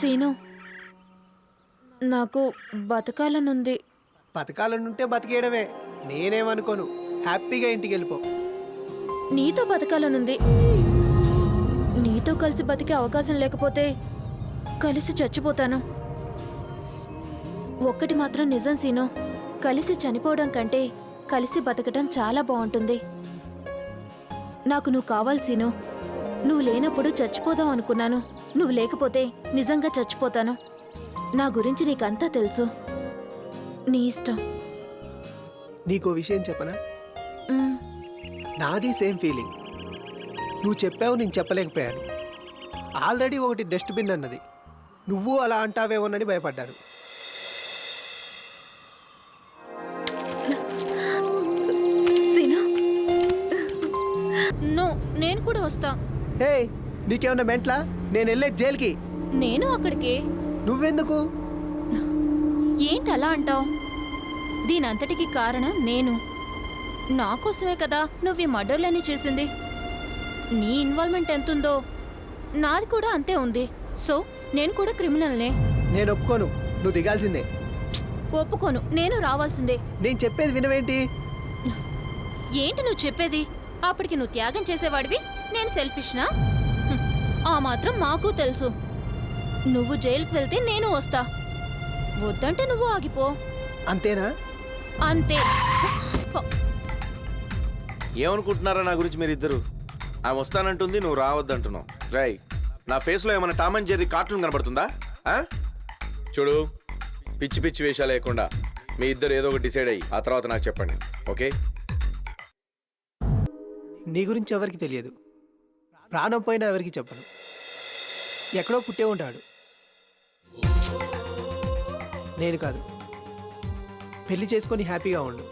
Scene నాకు బతకాలనుంది. బతకాలనుంటే బతికేయడమే. నేనేమనుకోను. హ్యాపీగా ఇంటికి వెళ్ళిపో నీతో బతకాలనుంది. నీతో కలిసి బతికే అవకాశం లేకపోతే కలిసి చచ్చిపోతాను. ఒక్కటి మాత్రం నిజం సీను కలిసి చనిపోవడం కంటే కలిసి బతకడం చాలా బాగుంటుంది. నాకు నువ్వు కావాలి సీను. నువ్వు లేనప్పుడు చచ్చిపోదాం అనుకున్నాను. నువ్వు లేకపోతే నిజంగా చచ్చిపోతాను. నా గురించి నీకంతా తెలుసు. నీ ఇష్టం. నీకో విషయం చెప్పనా? మ్, నాది సేమ్ ఫీలింగ్. నువ్వు చెప్పావు నేను చెప్పలేకపోయాను. ఆల్రెడీ ఒకటి డస్ట్బిన్ అన్నది. నువ్వు అలా అంటావేమోనని భయపడ్డాను. సీను. నో నేను కూడా వస్తా. హే నీకేమన్నా మెంట్లా? నేను వెళ్ళే జైలుకి. నేను అక్కడికే. నువ్వెందుకు? ఏంటి అలా అంటావు? దీనంతటికి కారణం నేను. నా కోసమే కదా నువ్వు ఈ మర్డర్లన్నీ చేసింది. నీ ఇన్వాల్వ్మెంట్ ఎంతుందో? నాది కూడా అంతే ఉంది. సో నేను కూడా క్రిమినల్నే. నేను ఒప్పుకోను. నువ్వు దిగాల్సిందే. ఒప్పుకోను. నేను రావాల్సిందే. నేను చెప్పేది వినవేంటి? ఏంటి నువ్వు చెప్పేది? అప్పటికి నువ్వు త్యాగం చేసేవాడివి? నేను సెల్ఫిష్నా. ఆ మాత్రం మాకు తెలుసు. నువ్వు జైలుకి వెళ్తే నేను వస్తా. వద్దంటే నువ్వు ఆగిపో. అంతేనా? అంతే. ఏమనుకుంటున్నారా నా గురించి మీరిద్దరు? ఆమె వస్తానంటుంది నువ్వు రావద్దంటున్నావు. రై నా ఫేస్లో ఏమైనా టామ్ అండ్ జెర్రీ కార్టూన్ కనబడుతుందా? ఆ? చూడు పిచ్చి పిచ్చి వేషాలు లేకుండా మీ ఇద్దరు ఏదో ఒకటి డిసైడ్ అయ్యి ఆ తర్వాత నాకు చెప్పండి. ఓకే? నీ గురించి ఎవరికి తెలియదు. ప్రాణం పోయినా ఎవరికి చెప్పను. ఎక్కడో పుట్టే ఉంటాడు. నేను కాదు. పెళ్ళి చేసుకొని హ్యాపీగా ఉండు.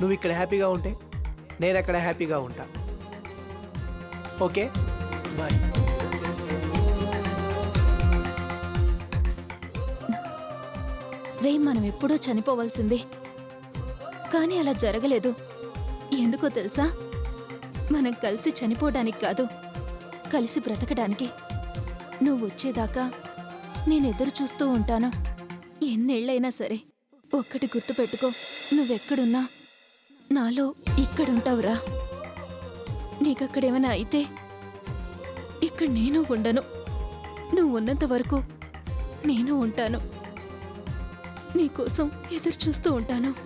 నువ్వు ఇక్కడ హ్యాపీగా ఉంటే నేను అక్కడ హ్యాపీగా ఉంటా. ఓకే? బాయ్. రే మనం ఎప్పుడో చనిపోవాల్సిందే. కానీ అలా జరగలేదు. ఎందుకో తెలుసా? మనం కలిసి చనిపోవడానికి కాదు కలిసి బ్రతకడానికి. నువ్వు వచ్చేదాకా నేను ఎదురు చూస్తూ ఉంటాను. ఎన్నేళ్ళైనా సరే ఒక్కటి గుర్తుపెట్టుకో నువ్వెక్కడున్నా నాలో ఇక్కడుంటావురా. నీకక్కడేమైనా అయితే ఇక్కడ నేను ఉండను. నువ్వు ఉన్నంత వరకు నేను ఉంటాను. నీకోసం ఎదురు చూస్తూ ఉంటాను.